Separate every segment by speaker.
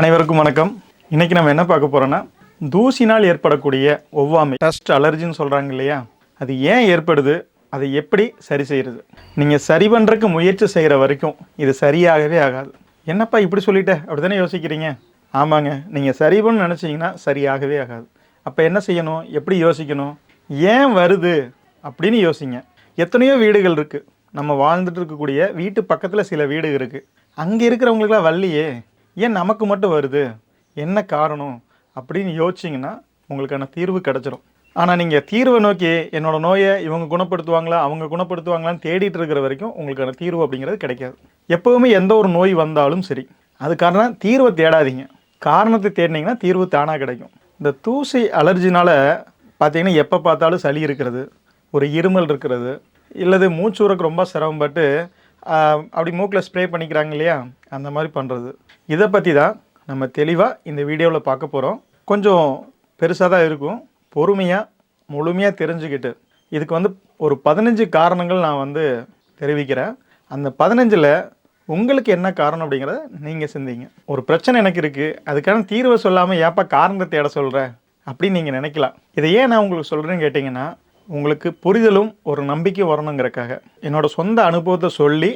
Speaker 1: அனைவருக்கும் வணக்கம். இன்றைக்கி நம்ம என்ன பார்க்க போகிறோன்னா தூசினால் ஏற்படக்கூடிய ஒவ்வாமை டஸ்ட் அலர்ஜின்னு சொல்கிறாங்க இல்லையா? அது ஏன் ஏற்படுது? அதை எப்படி சரி செய்கிறது நீங்கள் சரி பண்ணுறதுக்கு முயற்சி செய்கிற வரைக்கும் இது சரியாகவே ஆகாது. என்னப்பா இப்படி சொல்லிட்ட? அப்படி தானே யோசிக்கிறீங்க? ஆமாங்க. நீங்கள் சரி பண்ணு நினச்சிங்கன்னா சரியாகவே ஆகாது. அப்போ என்ன செய்யணும்? எப்படி யோசிக்கணும்? ஏன் வருது? அப்படின்னு யோசிங்க. எத்தனையோ வீடுகள் இருக்குது நம்ம வாழ்ந்துட்டு இருக்கக்கூடிய வீட்டு பக்கத்தில் சில வீடு இருக்குது அங்கே இருக்கிறவங்களுக்குலாம் வரலையே. ஏன் நமக்கு மட்டும் வருது? என்ன காரணம்? அப்படின்னு யோசிச்சிங்கன்னா உங்களுக்கான தீர்வு கிடச்சிரும். ஆனால் நீங்கள் தீர்வை நோக்கி என்னோட நோயை இவங்க குணப்படுத்துவாங்களா அவங்க குணப்படுத்துவாங்களான்னு தேடிட்டு இருக்கிற வரைக்கும் உங்களுக்கான தீர்வு அப்படிங்கிறது கிடைக்காது. எப்போவுமே எந்த ஒரு நோய் வந்தாலும் சரி அதுக்கான தீர்வை தேடாதீங்க. காரணத்தை தேடினீங்கன்னா தீர்வு தானாக கிடைக்கும். இந்த தூசி அலர்ஜினால் பார்த்தீங்கன்னா எப்போ பார்த்தாலும் சளி இருக்கிறது ஒரு இருமல் இருக்கிறது இல்லது மூச்சு உறக்கு ரொம்ப சிரமப்பட்டு அப்படி மூக்கில் ஸ்ப்ரே பண்ணிக்கிறாங்க இல்லையா? அந்த மாதிரி பண்ணுறது இதை பற்றி தான் நம்ம தெளிவாக இந்த வீடியோவில் பார்க்க போகிறோம் கொஞ்சம் பெருசாக தான் இருக்கும். பொறுமையாக முழுமையாக தெரிஞ்சுக்கிட்டு. இதுக்கு வந்து ஒரு பதினஞ்சு காரணங்கள் நான் வந்து தெரிவிக்கிறேன். அந்த பதினஞ்சில் உங்களுக்கு என்ன காரணம் அப்படிங்கிறத நீங்கள் சிந்திங்க. ஒரு பிரச்சனை எனக்கு இருக்குது அதுக்கான தீர்வை சொல்லாமல் ஏப்பா காரணத்தை தேட சொல்கிற அப்படின்னு நீங்கள் நினைக்கலாம். இதை ஏன் நான் உங்களுக்கு சொல்கிறேன்னு கேட்டிங்கன்னா உங்களுக்கு புரிதலும் ஒரு நம்பிக்கை வரணுங்கிறக்காக. என்னோடய சொந்த அனுபவத்தை சொல்லி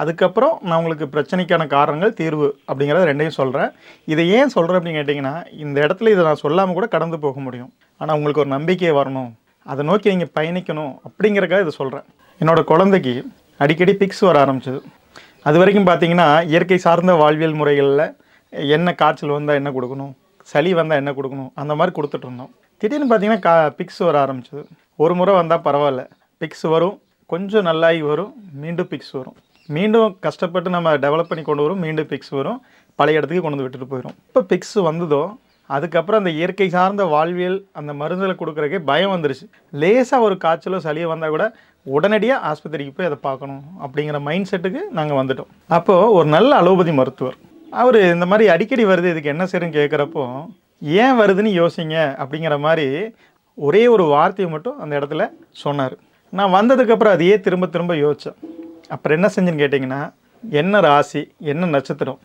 Speaker 1: அதுக்கப்புறம் நான் உங்களுக்கு பிரச்சனைக்கான காரணங்கள் தீர்வு அப்படிங்கிறத ரெண்டையும் சொல்கிறேன் இதை ஏன் சொல்கிறேன் அப்படின்னு கேட்டிங்கன்னா இந்த இடத்துல இதை நான் சொல்லாமல் கூட கடந்து போக முடியும். ஆனால் உங்களுக்கு ஒரு நம்பிக்கை வரணும். அதை நோக்கி நீங்கள் பயணிக்கணும் அப்படிங்கிறக்காக இதை சொல்கிறேன் என்னோடய குழந்தைக்கு அடிக்கடி பிக்ஸ் வர ஆரம்பிச்சது. அது வரைக்கும் பார்த்தீங்கன்னா இயற்கை சார்ந்த வாழ்வியல் முறைகளில் என்ன காய்ச்சல் வந்தால் என்ன கொடுக்கணும்? சளி வந்தால் என்ன கொடுக்கணும்? அந்த மாதிரி கொடுத்துட்ருந்தோம் திடீர்னு பார்த்தீங்கன்னா கா பிக்ஸ் வர ஆரம்பிச்சது. ஒரு முறை வந்தால் பரவாயில்ல. பிக்ஸ் வரும். கொஞ்சம் நல்லாகி வரும். மீண்டும் பிக்ஸ் வரும். மீண்டும் கஷ்டப்பட்டு நம்ம டெவலப் பண்ணி கொண்டு வரும். மீண்டும் பிக்ஸ் வரும். பழைய இடத்துக்கு கொண்டு வந்து விட்டுட்டு போயிடும் இப்போ பிக்ஸ் வந்ததோ அதுக்கப்புறம் அந்த இயற்கை சார்ந்த வாழ்வியல் அந்த மருந்தில் கொடுக்குறக்கே பயம் வந்துருச்சு. லேசாக ஒரு காய்ச்சலோ சளியோ வந்தால் கூட உடனடியாக ஆஸ்பத்திரிக்கு போய் அதை பார்க்கணும் அப்படிங்கிற மைண்ட் செட்டுக்கு நாங்கள் வந்துட்டோம். அப்போது ஒரு நல்ல அலோபதி மருத்துவர். அவர் இந்த மாதிரி அடிக்கடி வருது இதுக்கு என்ன செய்யணும் கேட்குறப்போ ஏன் வருதுன்னு யோசிங்க அப்படிங்கிற மாதிரி ஒரே ஒரு வார்த்தையை மட்டும் அந்த இடத்துல சொன்னார். நான் வந்ததுக்கப்புறம் அதையே திரும்ப திரும்ப யோசித்தேன் அப்புறம் என்ன செஞ்சேன்னு கேட்டிங்கன்னா என்ன ராசி என்ன நட்சத்திரம்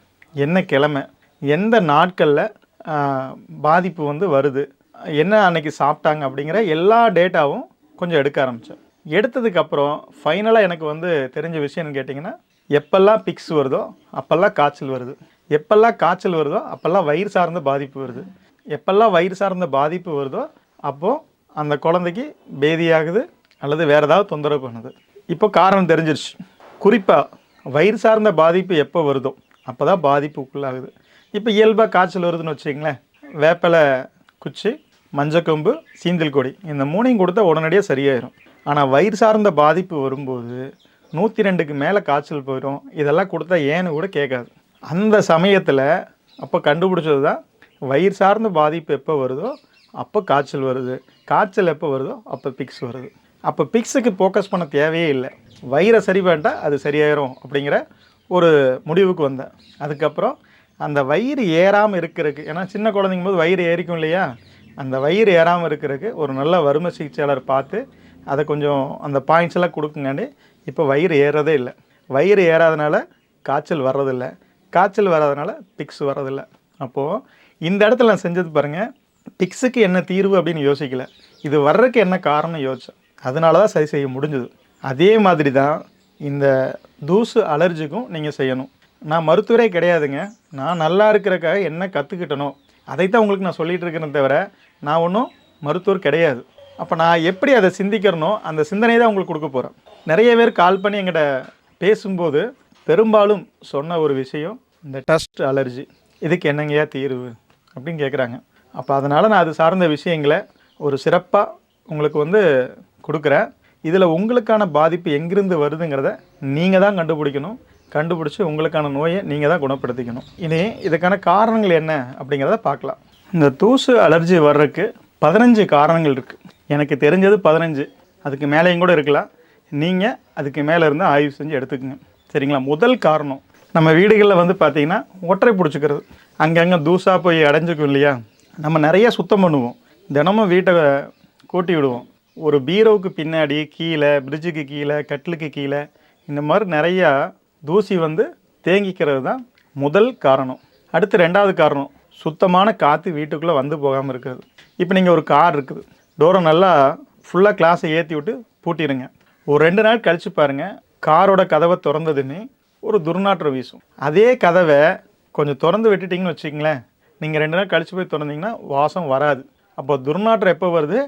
Speaker 1: என்ன கிழமை எந்த நாட்களில் பாதிப்பு வந்து வருது என்ன அன்னைக்கு சாப்பிட்டாங்க அப்படிங்கிற எல்லா டேட்டாவும் கொஞ்சம் எடுக்க ஆரம்பித்தேன் எடுத்ததுக்கப்புறம் ஃபைனலாக எனக்கு வந்து தெரிஞ்ச விஷயம்னு கேட்டிங்கன்னா எப்பெல்லாம் பிக்ஸ் வருதோ அப்போல்லாம் காய்ச்சல் வருது. எப்பெல்லாம் காய்ச்சல் வருதோ அப்போல்லாம் வயிறு சார்ந்த பாதிப்பு வருது. எப்பெல்லாம் வயிறு சார்ந்த பாதிப்பு வருதோ அப்போது அந்த குழந்தைக்கு பேதியாகுது அல்லது வேறு ஏதாவது தொந்தரவு பண்ணுது. இப்போ காரணம் தெரிஞ்சிருச்சு. குறிப்பாக வயிறு சார்ந்த பாதிப்பு எப்போ வருதோ அப்போ தான் பாதிப்புக்குள்ளாகுது. இப்போ இயல்பாக காய்ச்சல் வருதுன்னு வச்சுங்களேன் வேப்பிலை குச்சி மஞ்சக்கொம்பு சீந்தில் கொடி இந்த மூணையும் கொடுத்தா உடனடியாக சரியாயிரும். ஆனால் வயிறு சார்ந்த பாதிப்பு வரும்போது நூற்றி ரெண்டுக்கு மேலே காய்ச்சல் போயிடும். இதெல்லாம் கொடுத்தா ஏன்னு கூட கேட்காது. அந்த சமயத்தில் அப்போ கண்டுபிடிச்சது தான் வயிறு சார்ந்த பாதிப்பு எப்போ வருதோ அப்போ காய்ச்சல் வருது. காய்ச்சல் எப்போ வருதோ அப்போ பிக்ஸ் வருது. அப்போ பிக்ஸுக்கு ஃபோக்கஸ் பண்ண தேவையே இல்லை. வயிறை சரி பண்ணிட்டால் அது சரியாயிரும் அப்படிங்கிற ஒரு முடிவுக்கு வந்தேன். அதுக்கப்புறம் அந்த வயிறு ஏறாமல் இருக்கிறதுக்கு ஏன்னா சின்ன குழந்தைங்க போது வயிறு ஏறிக்கும் இல்லையா? அந்த வயிறு ஏறாமல் இருக்கிறதுக்கு ஒரு நல்ல வறுமை சிகிச்சையாளர் பார்த்து அதை கொஞ்சம் அந்த பாயிண்ட்ஸ் எல்லாம் கொடுக்குங்காண்டி இப்போ வயிறு ஏறதே இல்லை. வயிறு ஏறாதனால காய்ச்சல் வர்றதில்லை. காய்ச்சல் வராதனால பிக்ஸ் வர்றதில்லை. அப்போது இந்த இடத்துல நான் செஞ்சது பாருங்கள் டிக்ஸுக்கு என்ன தீர்வு அப்படின்னு யோசிக்கல. இது வர்றதுக்கு என்ன காரணம் யோசித்தேன் அதனால தான் சரி செய்ய முடிஞ்சது. அதே மாதிரி தான் இந்த தூசு அலர்ஜிக்கும் நீங்கள் செய்யணும். நான் மருத்துவரே கிடையாதுங்க. நான் நல்லா இருக்கிறக்காக என்ன கற்றுக்கிட்டனோ அதைத்தான் உங்களுக்கு நான் சொல்லிகிட்டு இருக்கிறேன் தவிர நான் ஒன்றும் மருத்துவர் கிடையாது. அப்போ நான் எப்படி அதை சிந்திக்கிறனோ அந்த சிந்தனை தான் உங்களுக்கு கொடுக்க போகிறேன் நிறைய பேர் கால் பண்ணி எங்கிட்ட பேசும்போது பெரும்பாலும் சொன்ன ஒரு விஷயம் இந்த டஸ்ட் அலர்ஜி. இதுக்கு என்னங்கய்யா தீர்வு அப்படின்னு கேட்குறாங்க அப்போ அதனால் நான் அது சார்ந்த விஷயங்களை ஒரு சிறப்பாக உங்களுக்கு வந்து கொடுக்குறேன். இதில் உங்களுக்கான பாதிப்பு எங்கிருந்து வருதுங்கிறத நீங்கள் தான் கண்டுபிடிக்கணும். கண்டுபிடிச்சி உங்களுக்கான நோயை நீங்கள் தான் குணப்படுத்திக்கணும். இனி இதுக்கான காரணங்கள் என்ன அப்படிங்கிறத பார்க்கலாம். இந்த தூசு அலர்ஜி வர்றதுக்கு பதினஞ்சு காரணங்கள் இருக்குது எனக்கு தெரிஞ்சது பதினஞ்சு. அதுக்கு மேலேயும் கூட இருக்கலாம். நீங்கள் அதுக்கு மேலே இருந்து ஆய்வு செஞ்சு எடுத்துக்கோங்க. சரிங்களா? முதல் காரணம் நம்ம வீடுகளில் வந்து பார்த்திங்கன்னா ஒற்றை பிடிச்சிக்கிறது. அங்கங்கே தூசாக போய் அடைஞ்சிக்கும் இல்லையா? நம்ம நிறைய சுத்தம் பண்ணுவோம். தினமும் வீட்டை கூட்டி விடுவோம். ஒரு பீரோவுக்கு பின்னாடி கீழே பிரிட்ஜுக்கு கீழே கட்டிலுக்கு கீழே இந்த மாதிரி நிறையா தூசி வந்து தேங்கிக்கிறது தான் முதல் காரணம். அடுத்து ரெண்டாவது காரணம் சுத்தமான காற்று வீட்டுக்குள்ளே வந்து போகாமல் இருக்கிறது. இப்போ நீங்கள் ஒரு கார் இருக்குது. டோரை நல்லா ஃபுல்லாக கிளாஸை ஏற்றி விட்டு பூட்டிடுங்க ஒரு ரெண்டு நாள் கழிச்சு பாருங்கள் காரோட கதவை திறந்ததுன்னு ஒரு துர்நாற்றம் வீசும். அதே கதவை கொஞ்சம் திறந்து விட்டுட்டிங்கன்னு வச்சுங்களேன் நீங்கள் ரெண்டு நாள் கழிச்சு போய் திறந்தீங்கன்னா வாசம் வராது. அப்போ துர்நாற்றம் எப்போ வருது?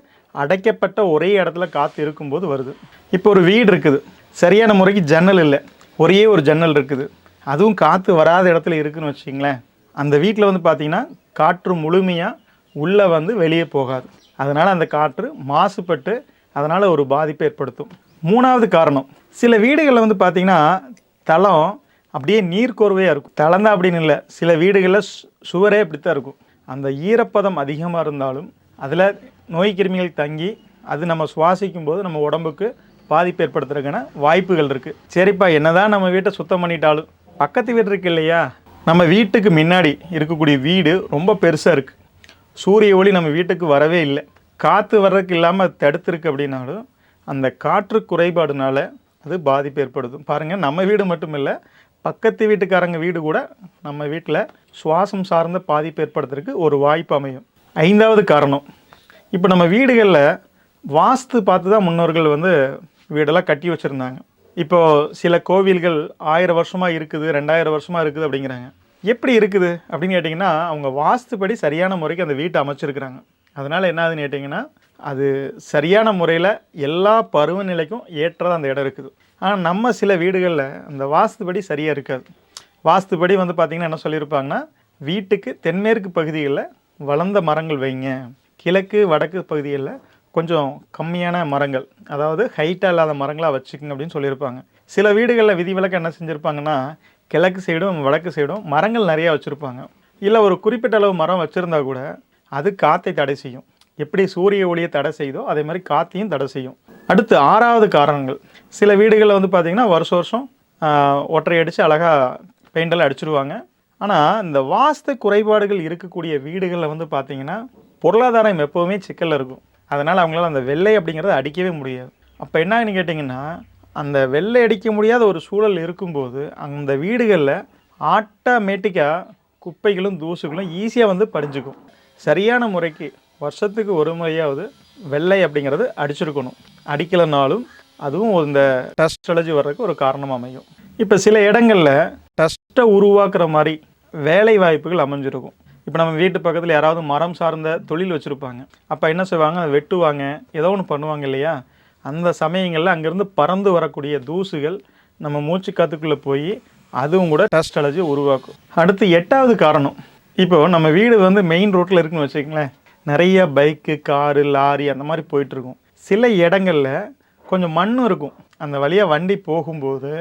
Speaker 1: அடைக்கப்பட்ட ஒரே இடத்துல காற்று இருக்கும்போது வருது. இப்போ ஒரு வீடு இருக்குது. சரியான முறைக்கு ஜன்னல் இல்லை. ஒரே ஒரு ஜன்னல் இருக்குது. அதுவும் காற்று வராத இடத்துல இருக்குன்னு வச்சிங்களேன் அந்த வீட்டில் வந்து பார்த்திங்கன்னா காற்று முழுமையாக உள்ளே வந்து வெளியே போகாது. அதனால் அந்த காற்று மாசுபட்டு அதனால் ஒரு பாதிப்பை ஏற்படுத்தும். மூணாவது காரணம் சில வீடுகளில் வந்து பார்த்தீங்கன்னா தளம் அப்படியே நீர்க்கோர்வையாக இருக்கும். தளம் அப்படின்னு இல்லை. சில வீடுகளில் சுவரே அப்படித்தான் இருக்கும். அந்த ஈரப்பதம் அதிகமாக இருந்தாலும் அதில் நோய் கிருமிகள் தங்கி அது நம்ம சுவாசிக்கும் போது நம்ம உடம்புக்கு பாதிப்பு ஏற்படுத்துறதுக்கான வாய்ப்புகள் இருக்குது சரிப்பா என்னதான் நம்ம வீட்டை சுத்தம் பண்ணிட்டாலும் பக்கத்து வீடு இருக்கு இல்லையா? நம்ம வீட்டுக்கு முன்னாடி இருக்கக்கூடிய வீடு ரொம்ப பெருசாக இருக்குது சூரிய ஒளி நம்ம வீட்டுக்கு வரவே இல்லை. காற்று வர்றதுக்கு இல்லாமல் தடுத்துருக்கு அப்படின்னாலும் அந்த காற்று குறைபாடுனால அது பாதிப்பு ஏற்படுது. பாருங்கள் நம்ம வீடு மட்டும் இல்லை பக்கத்து வீட்டுக்காரங்க வீடு கூட நம்ம வீட்டில் சுவாசம் சார்ந்த பாதிப்பு ஏற்படுத்துறதுக்கு ஒரு வாய்ப்பு அமையும். ஐந்தாவது காரணம் இப்போ நம்ம வீடுகளில் வாஸ்து பார்த்து தான் முன்னோர்கள் வந்து வீடெல்லாம் கட்டி வச்சுருந்தாங்க. இப்போ சில கோவில்கள் ஆயிரம் வருஷமாக இருக்குது ரெண்டாயிரம் வருஷமாக இருக்குது அப்படிங்கிறாங்க. எப்படி இருக்குது அப்படின்னு கேட்டிங்கன்னா அவங்க வாஸ்துப்படி சரியான முறைக்கு அந்த வீட்டை அமைச்சிருக்கிறாங்க. அதனால் என்ன ஆகுதுன்னு கேட்டிங்கன்னா அது சரியான முறையில் எல்லா பருவநிலைக்கும் ஏற்றதாக அந்த இடம் இருக்குது. ஆனால் நம்ம சில வீடுகளில் அந்த வாஸ்துபடி சரியாக இருக்காது. வாஸ்துபடி வந்து பார்த்திங்கன்னா என்ன சொல்லியிருப்பாங்கன்னா வீட்டுக்கு தென்மேற்கு பகுதிகளில் வளர்ந்த மரங்கள் வைங்க. கிழக்கு வடக்கு பகுதிகளில் கொஞ்சம் கம்மியான மரங்கள். அதாவது ஹைட்டாக இல்லாத மரங்களாக வச்சுக்கோங்க அப்படின்னு சொல்லியிருப்பாங்க. சில வீடுகளில் விதிவிலக்கு என்ன செஞ்சுருப்பாங்கன்னா கிழக்கு சைடும் வடக்கு சைடும் மரங்கள் நிறையா வச்சுருப்பாங்க. இல்லை ஒரு குறிப்பிட்ட அளவு மரம் வச்சுருந்தா கூட அது காற்றை தடை செய்யும். எப்படி சூரிய ஒளியை தடை செய்தோ அதே மாதிரி காற்றையும் தடை செய்யும். அடுத்து ஆறாவது காரணங்கள். சில வீடுகளில் வந்து பார்த்திங்கன்னா வருஷம் வருஷம் ஒற்றை அடித்து அழகாக பெயிண்டெல்லாம் அடிச்சிருவாங்க. ஆனால் இந்த வாஸ்து குறைபாடுகள் இருக்கக்கூடிய வீடுகளில் வந்து பார்த்திங்கன்னா பொருளாதாரம் எப்போவுமே சிக்கலில் இருக்கும். அதனால் அவங்களால அந்த வெள்ளை அப்படிங்கிறத அடிக்கவே முடியாது. அப்போ என்னன்னு கேட்டிங்கன்னா அந்த வெள்ளை அடிக்க முடியாத ஒரு சூழல் இருக்கும்போது அந்த வீடுகளில் ஆட்டோமேட்டிக்காக குப்பைகளும் தூசுகளும் ஈஸியாக வந்து படிஞ்சுக்கும். சரியான முறைக்கு வருஷத்துக்கு ஒரு முறையாவது வெள்ளை அப்படிங்கிறது அடிச்சிருக்கணும். அடிக்கலைனாலும் அதுவும் இந்த டஸ்ட் அலர்ஜி வர்றதுக்கு ஒரு காரணம் அமையும். இப்போ சில இடங்களில் டஸ்ட்டை உருவாக்குற மாதிரி வேலை வாய்ப்புகள் அமைஞ்சிருக்கும். இப்போ நம்ம வீட்டு பக்கத்தில் யாராவது மரம் சார்ந்த தொழில் வச்சுருப்பாங்க. அப்போ என்ன செய்வாங்க? அதை வெட்டுவாங்க. ஏதோ ஒன்று பண்ணுவாங்க இல்லையா? அந்த சமயங்களில் அங்கேருந்து பறந்து வரக்கூடிய தூசுகள் நம்ம மூச்சு காத்துக்குள்ளே போய் அதுவும் கூட டஸ்ட் அலர்ஜி உருவாக்கும். அடுத்து எட்டாவது காரணம். இப்போ நம்ம வீடு வந்து மெயின் ரோட்டில் இருக்குன்னு வச்சுக்கங்களேன். நிறைய பைக்கு காரு லாரி அந்த மாதிரி போயிட்டுருக்கும் சில இடங்களில் கொஞ்சம் மண்ணும் இருக்கும். அந்த வழியாக வண்டி போகும்போது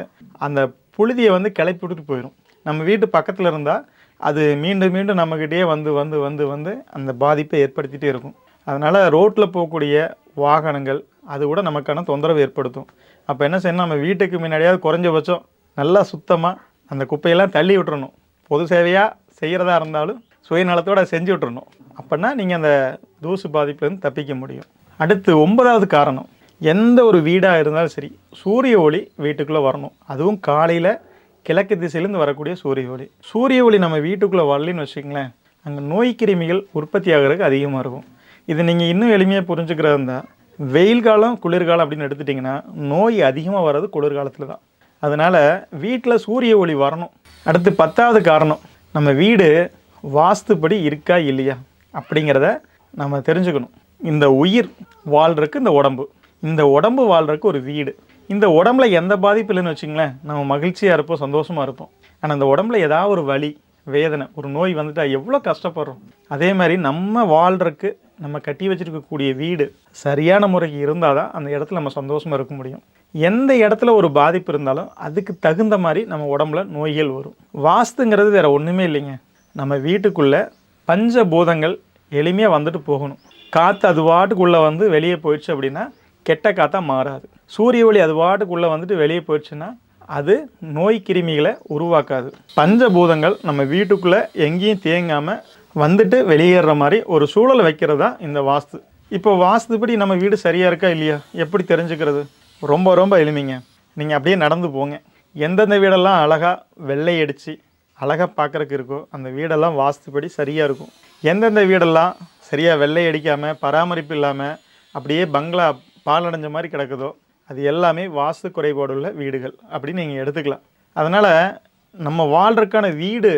Speaker 1: அந்த புழுதியை வந்து கிளப்பி விட்டுட்டு போயிடும் நம்ம வீட்டு பக்கத்தில் இருந்தால் அது மீண்டும் மீண்டும் நம்மக்கிட்டே வந்து வந்து வந்து வந்து அந்த பாதிப்பை ஏற்படுத்திகிட்டே இருக்கும். அதனால் ரோட்டில் போகக்கூடிய வாகனங்கள் அது கூட நமக்கான தொந்தரவு ஏற்படுத்தும். அப்போ என்ன செய்யணும்? நம்ம வீட்டுக்கு முன்னாடியாவது குறைஞ்சபட்சம் நல்லா சுத்தமாக அந்த குப்பையெல்லாம் தள்ளி விட்டுறணும். பொது சேவையாக செய்கிறதா இருந்தாலும் சுயநலத்தோடு செஞ்சு விட்டுறணும். அப்படின்னா நீங்கள் அந்த தூசு பாதிப்புலேருந்து தப்பிக்க முடியும். அடுத்து ஒன்பதாவது காரணம். எந்த ஒரு வீடாக இருந்தாலும் சரி சூரிய ஒளி வீட்டுக்குள்ளே வரணும். அதுவும் காலையில் கிழக்கு திசையிலேருந்து வரக்கூடிய சூரிய ஒளி. சூரிய ஒளி நம்ம வீட்டுக்குள்ளே வரலன்னு வச்சுக்கங்களேன் அங்கே நோய் கிருமிகள் உற்பத்தி ஆகிறதுக்கு அதிகமாக இருக்கும். இது நீங்கள் இன்னும் எளிமையாக புரிஞ்சுக்கிறதா இருந்தால் வெயில் காலம் குளிர்காலம் அப்படின்னு எடுத்துட்டிங்கன்னா நோய் அதிகமாக வர்றது குளிர்காலத்தில் தான். அதனால் வீட்டில் சூரிய ஒளி வரணும். அடுத்து பத்தாவது காரணம் நம்ம வீடு வாஸ்துப்படி இருக்கா இல்லையா அப்படிங்கிறத நம்ம தெரிஞ்சுக்கணும். இந்த உயிர் வாழ்கிறதுக்கு இந்த உடம்பு. இந்த உடம்பு வாழ்கிறதுக்கு ஒரு வீடு. இந்த உடம்புல எந்த பாதிப்பு இல்லைன்னு வச்சுங்களேன் நம்ம மகிழ்ச்சியாக இருப்போம் சந்தோஷமாக இருப்போம். ஆனால் அந்த உடம்புல ஏதாவது ஒரு வலி வேதனை ஒரு நோய் வந்துட்டால் எவ்வளோ கஷ்டப்படுறோம். அதே மாதிரி நம்ம வாழ்கிறதுக்கு நம்ம கட்டி வச்சிருக்கக்கூடிய வீடு சரியான முறைக்கு இருந்தால் தான் அந்த இடத்துல நம்ம சந்தோஷமாக இருக்க முடியும். எந்த இடத்துல ஒரு பாதிப்பு இருந்தாலும் அதுக்கு தகுந்த மாதிரி நம்ம உடம்புல நோய்கள் வரும். வாஸ்துங்கிறது வேறு ஒன்றுமே இல்லைங்க. நம்ம வீட்டுக்குள்ளே பஞ்சபூதங்கள் எளிமையாக வந்துட்டு போகணும். காற்று அது வாட்டுக்குள்ளே வந்து வெளியே போயிடுச்சு அப்படின்னா கெட்ட காற்றாக மாறாது. சூரிய ஒளி அது வாட்டுக்குள்ளே வந்துட்டு வெளியே போயிடுச்சுன்னா அது நோய் கிருமிகளை உருவாக்காது. பஞ்சபூதங்கள் நம்ம வீட்டுக்குள்ளே எங்கேயும் தேங்காமல் வந்துட்டு வெளியேற மாதிரி ஒரு சூழலை வைக்கிறது தான் இந்த வாஸ்து. இப்போ வாஸ்துபடி நம்ம வீடு சரியாக இருக்கா இல்லையா? எப்படி தெரிஞ்சுக்கிறது? ரொம்ப ரொம்ப எளிமைங்க. நீங்கள் அப்படியே நடந்து போங்க. எந்தெந்த வீடெல்லாம் அழகாக வெள்ளை அடித்து அழகாக பார்க்குறக்கு இருக்கோ அந்த வீடெல்லாம் வாஸ்துப்படி சரியாக இருக்கும். எந்தெந்த வீடெல்லாம் சரியாக வெள்ளை அடிக்காமல் பராமரிப்பு இல்லாமல் அப்படியே பங்களா பாலடைஞ்ச மாதிரி கிடக்குதோ அது எல்லாமே வாஸ்து குறைபாடுள்ள வீடுகள் அப்படின்னு நீங்கள் எடுத்துக்கலாம். அதனால் நம்ம வாழ்றதுக்கான வீடு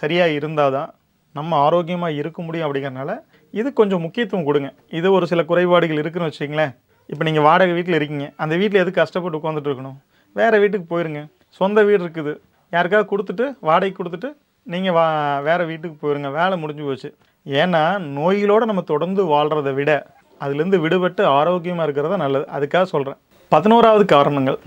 Speaker 1: சரியாக இருந்தால் தான் நம்ம ஆரோக்கியமாக இருக்க முடியும் அப்படிங்கிறனால இது கொஞ்சம் முக்கியத்துவம் கொடுங்க. இது ஒரு சில குறைபாடுகள் இருக்குன்னு வச்சிங்களேன் இப்போ நீங்கள் வாடகை வீட்டில் இருக்கீங்க. அந்த வீட்டில் எதுக்கு கஷ்டப்பட்டு உட்காந்துட்டு இருக்கணும்? வேறு வீட்டுக்கு போயிருங்க. சொந்த வீடு இருக்குது. யாருக்காவது கொடுத்துட்டு வாடகை கொடுத்துட்டு நீங்கள் வா வேறு வீட்டுக்கு போயிருங்க. வேலை முடிஞ்சு போச்சு. ஏன்னா நோய்களோடு நம்ம தொடர்ந்து வாழ்கிறத விட அதுலேருந்து விடுபட்டு ஆரோக்கியமாக இருக்கிறது நல்லது. அதுக்காக சொல்கிறேன் பதினோராவது காரணங்கள்.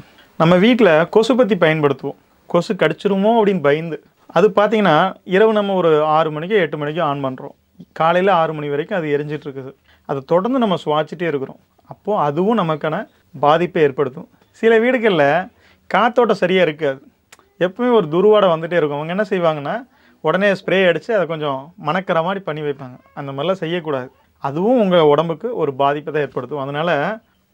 Speaker 1: நம்ம வீட்டில் கொசு பற்றி பயன்படுத்துவோம். கொசு கடிச்சிருமோ அப்படின்னு பயந்து. அது பார்த்தீங்கன்னா இரவு நம்ம ஒரு ஆறு மணிக்கோ எட்டு மணிக்கோ ஆன் பண்ணுறோம் காலையில் ஆறு மணி வரைக்கும் அது எரிஞ்சிட்டு இருக்குது. அதை தொடர்ந்து நம்ம சுவாச்சிட்டே இருக்கிறோம். அப்போது அதுவும் நமக்கான பாதிப்பை ஏற்படுத்தும். சில வீடுகளில் காத்தோட்டம் சரியாக இருக்காது. எப்பவுமே ஒரு துருவாடை வந்துகிட்டே இருக்கும். அவங்க என்ன செய்வாங்கன்னா உடனே ஸ்ப்ரே அடித்து அதை கொஞ்சம் மணக்கிற மாதிரி பண்ணி வைப்பாங்க. அந்த மாதிரிலாம் செய்யக்கூடாது. அதுவும் உங்கள் உடம்புக்கு ஒரு பாதிப்பை தான் ஏற்படுத்தும். அதனால்